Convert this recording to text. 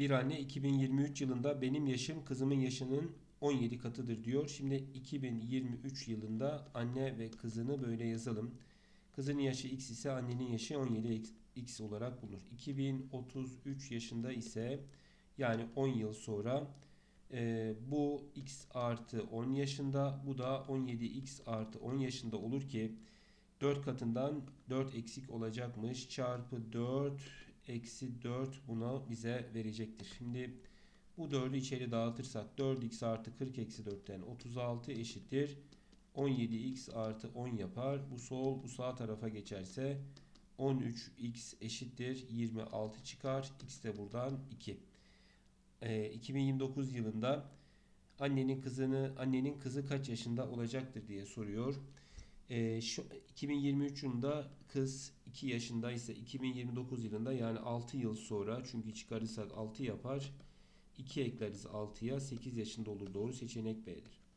bir anne 2023 yılında benim yaşım kızımın yaşının 17 katıdır diyor. Şimdi 2023 yılında anne ve kızını böyle yazalım. Kızının yaşı x ise annenin yaşı 17 x olarak bulunur. 2033 yaşında ise yani 10 yıl sonra e, bu x artı 10 yaşında bu da 17x artı 10 yaşında olur ki 4 katından 4 eksik olacakmış. Çarpı 4 eksi 4 buna bize verecektir. Şimdi bu 4'ü içeri dağıtırsak 4x artı 40 eksi 4'ten 36 eşittir. 17x artı 10 yapar. Bu sol bu sağ tarafa geçerse 13x eşittir 26 çıkar. X de buradan 2. Ee, 2029 yılında annenin kızını annenin kızı kaç yaşında olacaktır diye soruyor. Ee, şu 2023 yılında kız 2 yaşındaysa 2029 yılında yani 6 yıl sonra çünkü çıkarırsak 6 yapar. 2 ekleriz 6'ya 8 yaşında olur. Doğru seçenek B'dir.